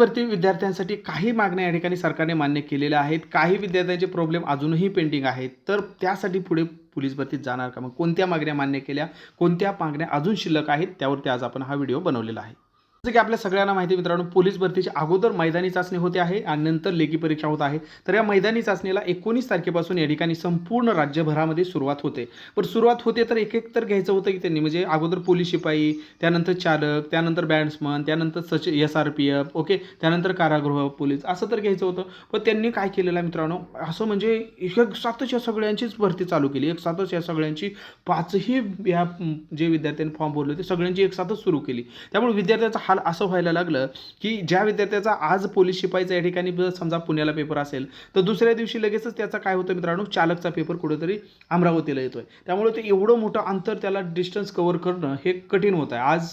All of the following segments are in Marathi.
भरती विद्यार्थ्यांसाठी काही मागण्या या ठिकाणी सरकारने मान्य केलेल्या आहेत. काही विद्यार्थ्यांचे प्रॉब्लेम अजूनही पेंडिंग आहेत. तर त्यासाठी पुढे पोलीस भरतीत जाणार का? मग कोणत्या मागण्या मान्य केल्या? कोणत्या मागण्या अजून शिल्लक आहेत? त्यावरती आज आपण हा व्हिडिओ बनवलेला आहे. जसं की आपल्या सगळ्यांना माहिती आहे मित्रांनो पोलीस भरतीची अगोदर मैदानी चाचणी होते आहे आणि नंतर लेखी परीक्षा होत आहे. तर या मैदानी चाचणीला एकोणीस तारखेपासून या ठिकाणी संपूर्ण राज्यभरामध्ये सुरुवात होते. पण सुरुवात होते तर एक एक तर घ्यायचं होतं की त्यांनी म्हणजे अगोदर पोलीस शिपाई त्यानंतर चालक त्यानंतर बॅट्समन त्यानंतर सच S R P F okay त्यानंतर कारागृह पोलीस असं तर घ्यायचं होतं. पण त्यांनी काय केलेलं आहे मित्रांनो असं म्हणजे एक सातच या सगळ्यांचीच भरती चालू केली. एक सातच या सगळ्यांची पाचही या जे विद्यार्थ्यांनी फॉर्म भरले होते सगळ्यांची एक सातच सुरू केली. त्यामुळे विद्यार्थ्याचा हाल असं व्हायला लागलं की ज्या विद्यार्थ्याचा आज पोलीस शिपाईचा या ठिकाणी जर समजा पुण्याला पेपर असेल तर दुसऱ्या दिवशी लगेचच त्याचा काय होतं मित्रांनो चालकचा पेपर कुठेतरी अमरावतीला येतोय. त्यामुळे ते एवढं मोठं अंतर त्याला डिस्टन्स कव्हर करणं हे कठीण होत आहे. आज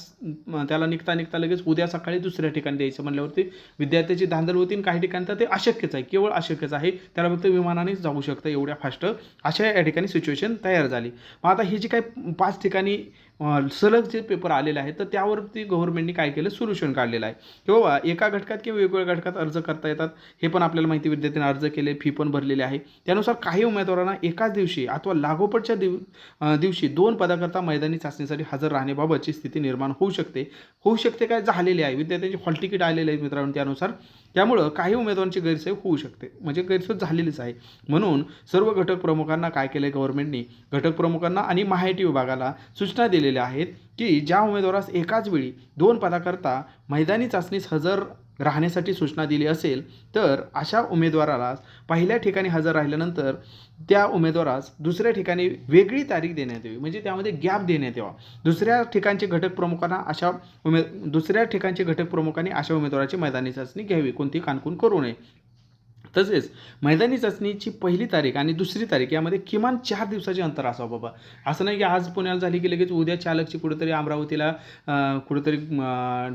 त्याला निघता निघता लगेच उद्या सकाळी दुसऱ्या ठिकाणी द्यायचं म्हणल्यावरती विद्यार्थ्याची धांदल होती आणि काही ठिकाणी तर ते अशक्यच आहे केवळ अशक्यच आहे. त्याला फक्त विमानानेच जाऊ शकतं एवढ्या फास्ट अशा या ठिकाणी सिच्युएशन तयार झाली. मग आता ही जी काही पाच ठिकाणी सलग जे पेपर आलेले आहेत तर त्यावरती गव्हर्नमेंटने काय केलं? सोल्युशन काढलेलं आहे. की बाबा एका घटकात किंवा वेगवेगळ्या घटकात अर्ज करता येतात. हे पण आपल्याला माहिती विद्यार्थ्यांनी अर्ज केले फी पण भरलेली आहे. त्यानुसार काही उमेदवारांना एकाच दिवशी अथवा लागोपटच्या दिव दिवशी दोन पदाकरता मैदानी चाचणीसाठी हजर राहण्याबाबतची स्थिती निर्माण होऊ शकते. होऊ शकते काय? झालेली आहे. विद्यार्थ्यांची हॉल तिकीट आलेले आहेत मित्रांनो त्यानुसार. त्यामुळं काही उमेदवारांची गैरसोय होऊ शकते. म्हणजे गैरसोय झालेलीच आहे. म्हणून सर्व घटक प्रमुखांना काय केलं आहे गव्हर्नमेंटनी घटक प्रमुखांना आणि माहिती विभागाला सूचना दिली दिलेल्या आहेत की ज्या उमेदवारास एकाच वेळी दोन पदाकरता मैदानी चाचणीस हजर राहण्यासाठी सूचना दिली असेल तर अशा उमेदवाराला पहिल्या ठिकाणी हजर राहिल्यानंतर त्या उमेदवारास दुसऱ्या ठिकाणी वेगळी तारीख देण्यात यावी. म्हणजे त्यामध्ये गॅप देण्यात यावा. दुसऱ्या ठिकाणचे घटक प्रमुखांना अशा उमेद दुसऱ्या ठिकाणचे घटक प्रमुखांनी अशा उमेदवाराची मैदानी चाचणी घ्यावी. कोणती? कानकून करू नये. तसेच मैदानी चाचणीची पहिली तारीख आणि दुसरी तारीख यामध्ये किमान चार दिवसाचे अंतर असावं बाबा. असं नाही की आज पुण्याला झाली की लगेच उद्या चालकची कुठेतरी अमरावतीला कुठेतरी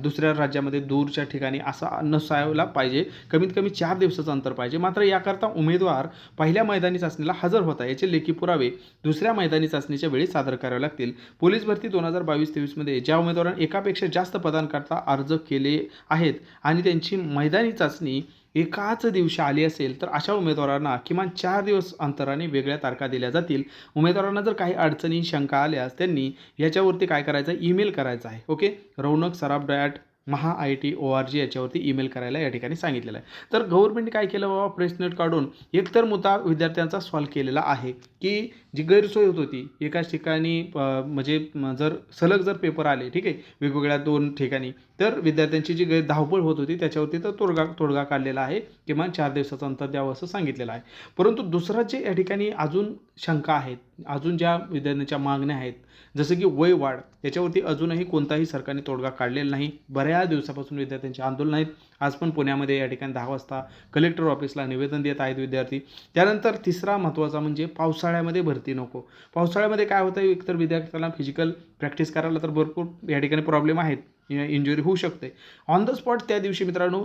दुसऱ्या राज्यामध्ये दूरच्या ठिकाणी असा नसायला पाहिजे. कमीत कमी चार दिवसाचं अंतर पाहिजे. मात्र याकरता उमेदवार पहिल्या मैदानी चाचणीला हजर होता. याचे लेखी पुरावे दुसऱ्या मैदानी चाचणीच्या वेळी सादर करावे लागतील. पोलीस भरती दोन हजार बावीस तेवीसमध्ये ज्या उमेदवारांनी एकापेक्षा जास्त पदांकरता अर्ज केले आहेत आणि त्यांची मैदानी चाचणी एकाच दिवशी आली असेल तर अशा उमेदवारांना किमान चार दिवस अंतराने वेगळ्या तारखा दिल्या जातील. उमेदवारांना जर काही अडचणी शंका आल्यास त्यांनी याच्यावरती काय करायचं? ईमेल करायचा आहे. Okay? Raunak Saraf dot Maha I T O R G याच्यावरती ईमेल करायला या ठिकाणी सांगितलेलं आहे. तर गव्हर्नमेंटने काय केलं बाबा? प्रेसनेट काढून एकतर मुद्दा विद्यार्थ्यांचा सॉल्व केलेला आहे की जी गैरसोय होत होती एकाच ठिकाणी म्हणजे जर सलग जर पेपर आले ठीक आहे वेगवेगळ्या दोन ठिकाणी तर विद्यार्थ्यांची जी गै धावपळ होत होती त्याच्यावरती तर तोडगा तोडगा काढलेला आहे किमान चार दिवसाचं अंतर द्यावं असं सांगितलेलं आहे. परंतु दुसरा जे या ठिकाणी अजून शंका आहेत अजून ज्या विद्यार्थ्यांच्या मागण्या आहेत जसं की वय वाढ याच्यावरती अजूनही कोणताही सरकारने तोडगा काढलेला नाही. बऱ्याच दिवसापासून विद्यार्थ्यांचे आंदोलन आहेत. आज पण पुण्यामध्ये या ठिकाणी दहा वाजता कलेक्टर ऑफिसला निवेदन देत आहेत विद्यार्थी. त्यानंतर तिसरा महत्त्वाचा म्हणजे पावसाळ्यामध्ये भरती नको. पावसाळ्यामध्ये काय होतं एकतर विद्यार्थ्यांना फिजिकल प्रॅक्टिस करायला तर भरपूर या ठिकाणी प्रॉब्लेम आहेत. इंजुरी होऊ शकते. ऑन द स्पॉट त्या दिवशी मित्रांनो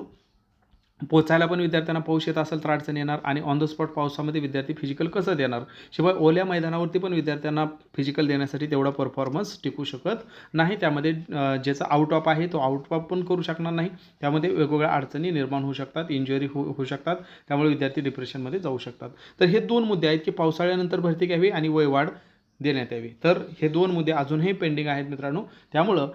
पोचायला पण विद्यार्थ्यांना पाऊस येत असेल तर अडचण येणार आणि ऑन द स्पॉट पावसामध्ये विद्यार्थी फिजिकल कसं देणार? शिवाय ओल्या मैदानावरती पण विद्यार्थ्यांना फिजिकल देण्यासाठी तेवढा परफॉर्मन्स टिकू शकत नाही. त्यामध्ये ज्याचा आउट ऑफ आहे तो आउट ऑफ पण करू शकणार नाही. त्यामध्ये वेगवेगळ्या अडचणी निर्माण होऊ शकतात इंजुरी होऊ होऊ शकतात. त्यामुळे विद्यार्थी डिप्रेशनमध्ये जाऊ शकतात. तर हे दोन मुद्दे आहेत की पावसाळ्यानंतर भरती घ्यावी आणि वयवाढ देण्यात यावी. तर हे दोन मुद्दे अजूनही पेंडिंग आहेत मित्रांनो. त्यामुळं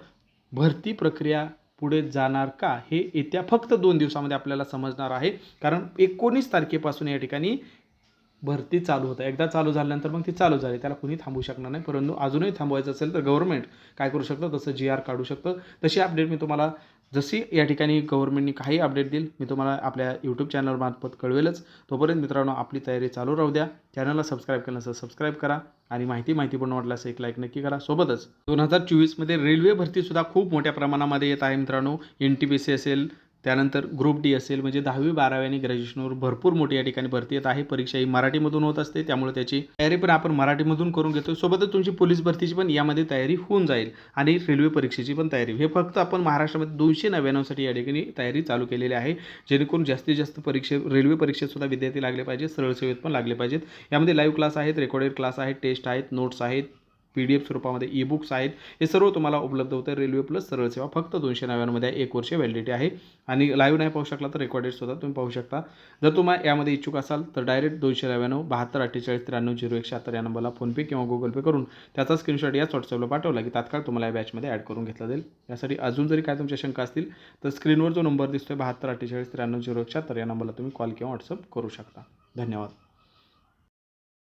भरती प्रक्रिया पुढे जाणार का हे येत्या फक्त दोन दिवसामध्ये आपल्याला समजणार आहे. कारण एकोणीस तारखेपासून या ठिकाणी भरती चालू होतं. एकदा चालू झाल्यानंतर मग ती चालू झाली. त्याला कुणी थांबू शकणार नाही. परंतु अजूनही थांबवायचं असेल तर गव्हर्नमेंट काय करू शकतं? तसं जी आर काढू शकतं. तशी अपडेट मी तुम्हाला जशी या ठिकाणी गव्हर्नमेंटने काही अपडेट देईल मी तुम्हाला आपल्या यूट्यूब चॅनलमार्फत कळवेलच. तोपर्यंत मित्रांनो आपली तयारी चालू राहू द्या. चॅनलला सबस्क्राईब केलं नसेल सबस्क्राईब करा आणि माहिती माहिती पण वाटल्यास एक लाईक नक्की करा. सोबतच दोन हजार चोवीसमध्ये रेल्वे भरतीसुद्धा खूप मोठ्या प्रमाणामध्ये येत आहे मित्रांनो. एन टी पी सी असेल त्यानंतर ग्रुप डी असेल म्हणजे दहावी बारावी आणि ग्रॅज्युएशनवर भरपूर मोठी या ठिकाणी भरती येत आहे. परीक्षा ही मराठीमधून होत असते त्यामुळे त्याची तयारी पण आपण मराठीमधून करून घेतो सोबतच तुमची पोलीस भरतीची पण यामध्ये तयारी होऊन जाईल आणि रेल्वे परीक्षेची पण तयारी. हे फक्त आपण महाराष्ट्रामध्ये दोनशे नव्याण्णवसाठी या ठिकाणी तयारी चालू केलेली आहे जेणेकरून जास्तीत जास्त परीक्षे रेल्वे परीक्षेतसुद्धा विद्यार्थी लागले पाहिजेत सरळ सेवेत पण लागले पाहिजेत. यामध्ये लाईव्ह क्लास आहेत रेकॉर्डेड क्लास आहेत टेस्ट आहेत नोट्स आहेत पी डी एफ स्वरूपामध्ये ई बुक्स आहेत. हे सर्व तुम्हाला उपलब्ध होतं. रेल्वे प्लस सरळ सेवा फक्त दोनशे नव्याण्णवमध्ये एक वर्ष व्हॅलिडिटी आहे. आणि लाईव्ह नाही पाहू शकला तर रेकॉर्डेड सुद्धा तुम्ही पाहू शकता. जर तुम्हाला यामध्ये इच्छुक असाल तर डायरेक्ट दोनशे नव्याण्णव बहात्तर अठ्ठेचाळीस त्र्याण्णव झिरो एक शहात्तर या नंबरला फोनपे किंवा गुगल पे करून त्याचा स्क्रीनशॉट याच व्हॉट्सअपला पाठवला की तात्काळ तुम्हाला या बॅचमध्ये ॲड करून घेतला जाईल. यासाठी अजून जरी काय तुमच्या शंका असतील तर स्क्रीनवर जो नंबर दिसतोय बहात्तर अठ्ठेचाळीस त्र्याण्णव झिरो एक शहात्तर या नंबरला तुम्ही कॉल किंवा व्हॉट्सअप करू शकता. धन्यवाद.